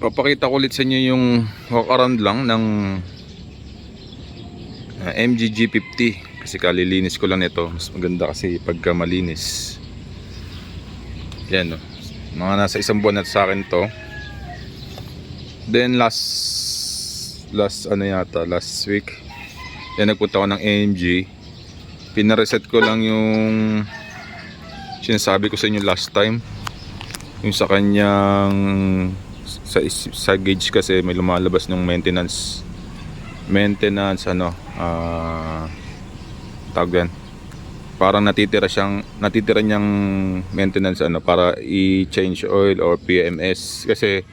papakita ko ulit sa inyo yung walk around lang ng uh, MG G50 kasi kalilinis ko lang nito. Mas maganda kasi pagka malinis. Yan no? Mga nasa isang buwan na sa akin to. Then last last ano yata last week yan nagpunta ako ng AMG pinareset ko lang yung sinasabi ko sa inyo last time. Yung sa kanyang sa, sa gauge kasi may lumalabas ng maintenance maintenance ano ah tawag yan parang natitira siyang natitira niyang maintenance ano para i-change oil or PMS kasi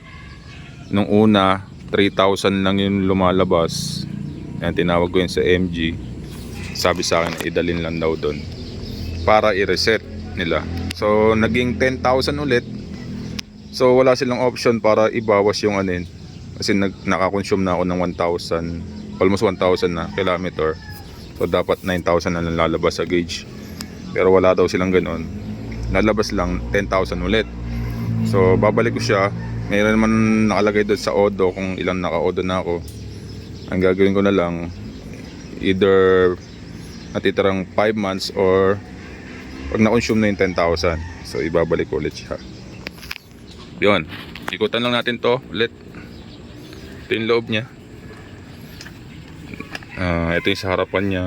nung una 3,000 lang yung lumalabas. Yan tinawag ko yun sa MG sabi sa akin idalin lang daw doon para i-reset nila. So naging 10,000 ulit So wala silang option para ibawas yung yun. Kasi nag, nakakonsume na ako ng 1,000, almost 1,000 na kilometer. So dapat 9,000 na lang lalabas sa gauge. Pero wala daw silang ganun. Lalabas lang 10,000 ulit. So babalik ko siya. Mayroon naman nakalagay doon sa Odo kung ilang naka-Odo na ako. Ang gagawin ko na lang either natitirang 5 months or pag na-consume na yung 10,000. So ibabalik ko ulit siya. Yun. Ikutan lang natin to ulit. Ito yung loob niya. Ah, ito yung sa harapan niya.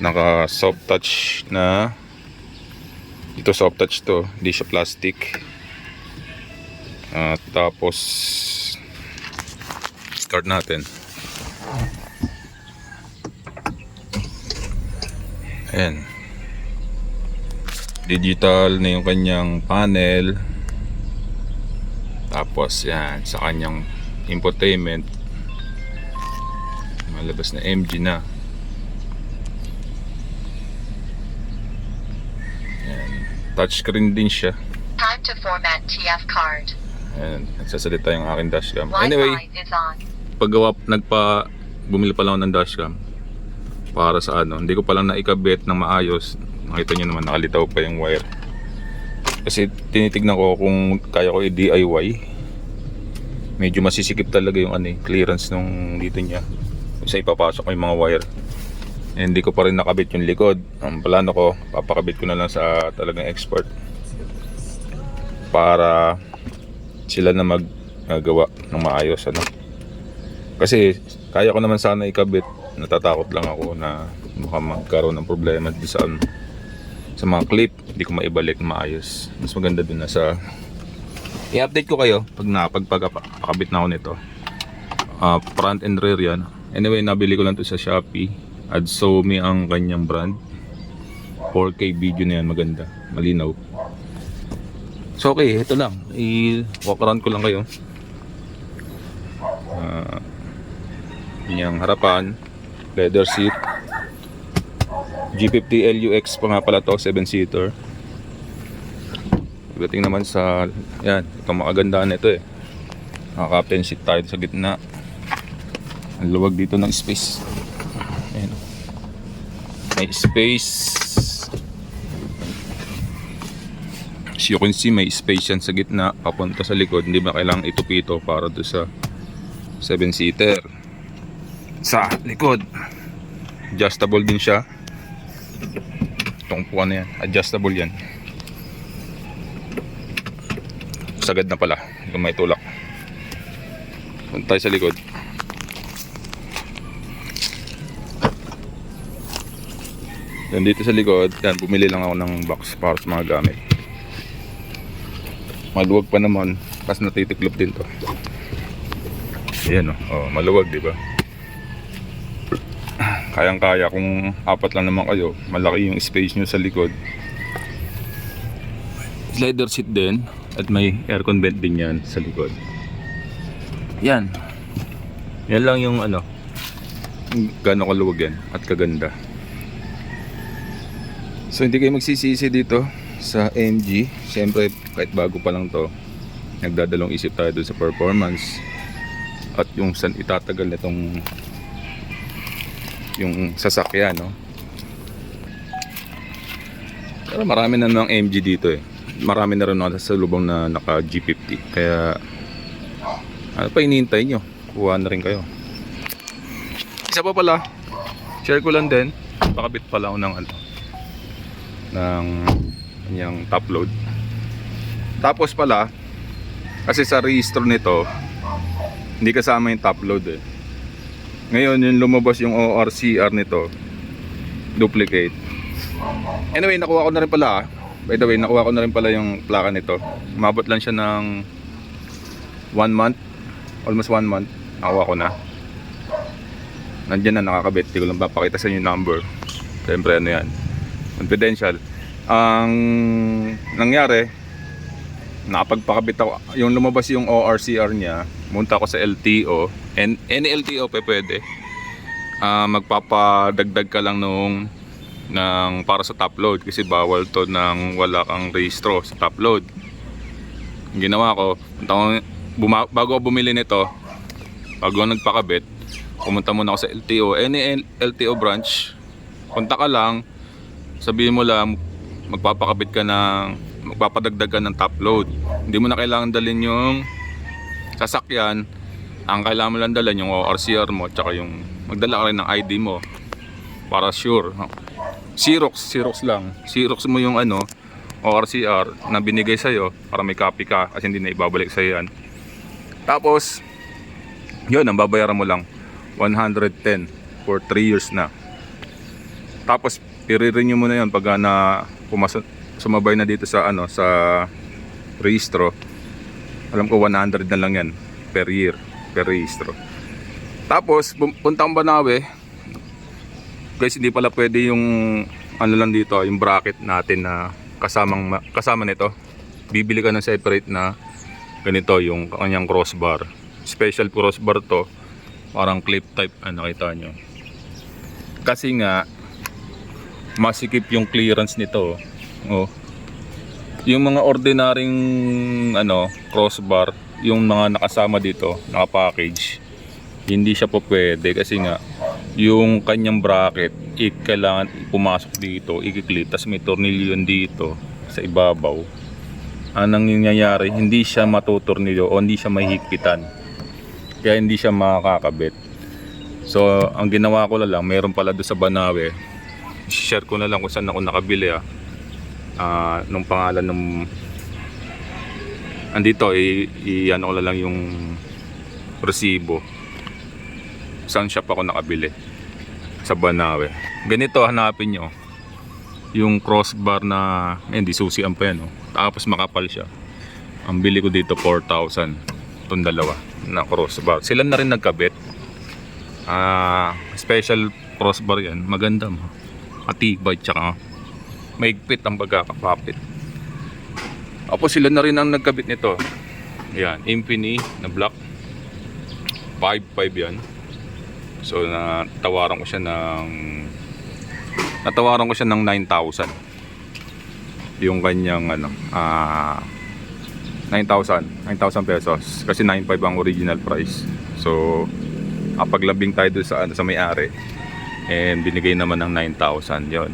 Naka soft touch na ito soft touch to. Hindi siya plastic. Ah, tapos start natin. Ayan. Digital na yung kanyang panel. Tapos yan, sa kanyang infotainment malabas na MG na. Yan. Touchscreen din siya. Time to format TF card. Ayan, nagsasalita yung aking dashcam. Anyway, paggawa, nagpa, bumili pa lang ng dashcam para sa ano, hindi ko pa lang naikabit ng maayos. Nakita nyo naman, nakalitaw pa yung wire. Kasi tinitignan ko kung kaya ko i-DIY. Medyo masisikip talaga yung ano, eh, clearance nung dito niya. Sa ipapasok ko yung mga wire. Eh, hindi ko pa rin nakabit yung likod. Ang plano ko, papakabit ko na lang sa talagang expert. Para sila na maggagawa ng maayos ano. Kasi kaya ko naman sana ikabit. Natatakot lang ako na baka magkaroon ng problema sa ano, sa mga clip, hindi ko maibalik maayos. Mas maganda dun na sa i-update ko kayo pag napagpagkabit na ako nito. Ah, front and rear yan. Anyway, nabili ko lang to sa Shopee. Adsomi ang kanyang brand. 4K video na yan, maganda. Malinaw. So okay, ito lang. I-walk around ko lang kayo. Ah, yung harapan, leather seat. G50 LUX pa nga pala to, 7-seater. Pagdating naman sa, yan, itong makagandaan nito eh. Naka-captain seat tayo sa gitna. Ang luwag dito ng space. Ayan. May space. As you can see, may space yan sa gitna. Papunta sa likod. Hindi ba kailangang itupito para do sa 7-seater. Sa likod. Adjustable din siya. Itong upuan na yan. Adjustable yan. Sagad na pala. Yung may tulak. Punta sa likod. Yan dito sa likod, yan bumili lang ako ng box para sa mga gamit. Maluwag pa naman, kasi natitiklop din to. Ayan o, oh. maluwag di ba? Kayang-kaya kung apat lang naman kayo, malaki yung space nyo sa likod. Leather seat din at may aircon vent din yan sa likod. Yan. Yan lang yung ano, gano'ng kaluwag yan at kaganda. So hindi kayo magsisisi dito sa MG. Siyempre kahit bago pa lang to, nagdadalong isip tayo dun sa performance at yung san itatagal nitong yung sasakyan no. Pero marami na ng MG dito eh. Marami na rin sa lubong na naka G50. Kaya Ano pa hinihintay nyo? Kuha na rin kayo. Isa pa pala, share ko lang din. Pakabit pala ako ng ano, ng kanyang top load. Tapos pala, kasi sa registro nito, hindi kasama yung top load eh. Ngayon, yung lumabas yung ORCR nito, duplicate. Anyway, nakuha ko na rin pala ah. By the way, nakuha ko na rin pala yung plaka nito. Umabot lang siya ng one month. Almost one month. Nakuha ko na. Nandiyan na nakakabit. Hindi ko lang papakita sa inyo yung number. Siyempre ano yan. Confidential. Ang nangyari, nakapagpakabit ako. Yung lumabas yung ORCR niya, munta ako sa LTO. And any LTO pa pwede. Ah, magpapadagdag ka lang nung ng para sa top load kasi bawal to ng wala kang rehistro sa top load. Ang ginawa ko, ko bago ako bumili nito, bago ako nagpakabit, pumunta muna ako sa LTO. Any LTO branch, punta ka lang, sabihin mo lang, magpapakabit ka ng, magpapadagdag ka ng top load. Hindi mo na kailangan dalhin yung sasakyan. Ang kailangan mo lang dalhin yung ORCR mo, tsaka yung magdala ka rin ng ID mo para sure. Xerox, Xerox lang. Xerox mo yung ano, ORCR na binigay sa'yo para may copy ka kasi hindi na ibabalik sa'yo yan. Tapos, yun, ang babayaran mo lang 110 for 3 years na. Tapos, i-renew mo na yun pag na pumasok, sumabay na dito sa ano sa registro. Alam ko 100 na lang yan per year, per registro. Tapos, punta kang Banawe, guys hindi pala pwede yung ano lang dito yung bracket natin na kasamang ma- kasama nito. Bibili ka ng separate na ganito yung kanyang crossbar. Special crossbar to. Parang clip type ano nakita nyo. Kasi nga masikip yung clearance nito oh. Yung mga ordinaryong ano crossbar yung mga nakasama dito naka-package hindi siya po pwede. Kasi nga yung kanyang bracket i kailangan pumasok dito ikiklit. Tapos may tornilyo dito sa ibabaw. Anong nangyayari hindi siya matutornilyo o hindi siya mahigpitan. Kaya hindi siya makakabit. So ang ginawa ko na lang meron pala doon sa Banawe. Share ko na lang kung saan ako nakabili ah. Ah, nung pangalan ng andito i, i ano ko lang yung resibo. Saan shop ako nakabili sa Banawe ganito hanapin nyo. Yung crossbar na eh, hindi susi ang pa yan oh. tapos makapal siya. Ang bili ko dito 4,000 itong dalawa na crossbar. Sila na rin nagkabit. Ah special crossbar yan. Maganda mo. Matibay tsaka maigpit ang pagkakapapit tapos sila na rin ang nagkabit nito. Yan Infinity na black. 5.5 yan So natawaran ko siya ng natawaran ko siya ng 9,000. Yung kanyang ano, ah 9,000, 9,000 pesos kasi 9,500 ang original price. So apaglabing tayo doon sa ano sa may-ari and binigay naman ng 9,000 yon.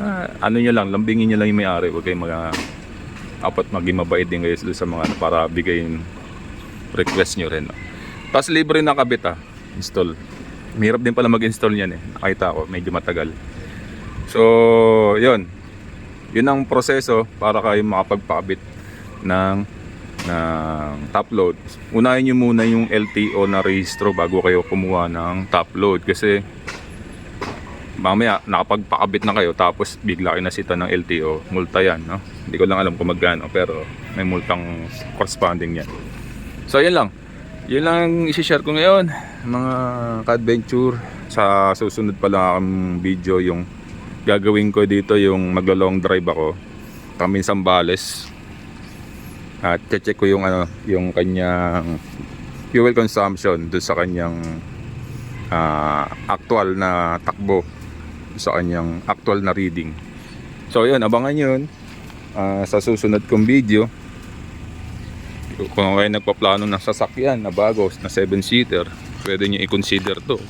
Ah, ano niyo lang, lambingin niyo lang yung may-ari, wag kayong mga apat maging mabait din kayo doon sa mga ano, para bigay yung request niyo rin. Tapos libre na kabit ah, install. Mahirap din pala mag-install niyan eh. Nakita ko, medyo matagal. So, yun. Yun ang proseso para kayo makapagpakabit ng ng top load. Unahin nyo muna yung LTO na registro bago kayo kumuha ng top load kasi mamaya nakapagpakabit na kayo tapos bigla kayo nasita ng LTO, multa yan, no? Hindi ko lang alam kung magkano pero may multang corresponding yan. So, yun lang. Yun lang isi-share ko ngayon mga ka-adventure. Sa susunod pa lang akong video yung gagawin ko dito yung maglo-long drive ako kami Sambales. At check ko yung ano yung kanyang fuel consumption doon sa kanyang ah, actual na takbo sa kanyang actual na reading. So yun abangan yun ah, sa susunod kong video kung kayo nagpaplano ng sasakyan na bago na 7-seater, pwede nyo i-consider to.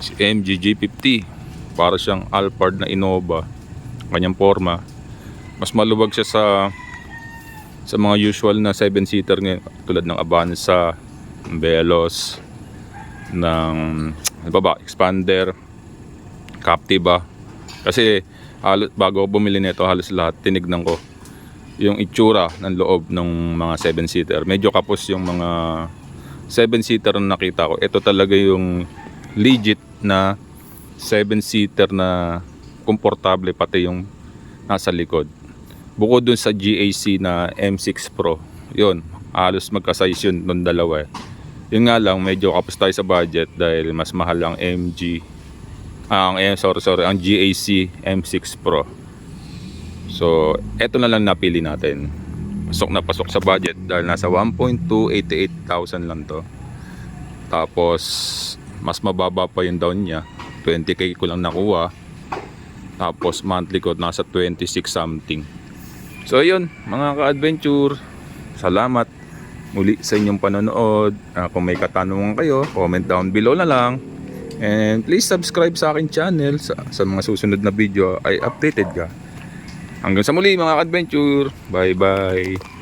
Si MG G50, para siyang Alphard na Innova, kanyang forma. Mas maluwag siya sa sa mga usual na 7-seater ngayon, tulad ng Avanza, Velos, ng ano ba Expander, Captiva. Kasi halos, bago bumili nito, halos lahat tinignan ko yung itsura ng loob ng mga 7-seater. Medyo kapos yung mga 7-seater na nakita ko. Ito talaga yung legit na 7-seater na komportable pati yung nasa likod. Bukod dun sa GAC na M6 Pro, yun, halos magka-size yun nung dalawa eh. Yun nga lang, medyo kapos tayo sa budget dahil mas mahal ang MG, ah, ang, eh, sorry, sorry, ang GAC M6 Pro. So, eto na lang napili natin. Pasok na pasok sa budget dahil nasa 1.288,000 lang to. Tapos, mas mababa pa yung down niya. 20k ko lang nakuha. Tapos, monthly ko nasa 26 something. So, yun, mga ka-adventure. Salamat muli sa inyong panonood. Ah, kung may katanungan kayo, comment down below na lang. And please subscribe sa akin channel sa, sa mga susunod na video ay updated ka. Hanggang sa muli mga adventure. Bye bye.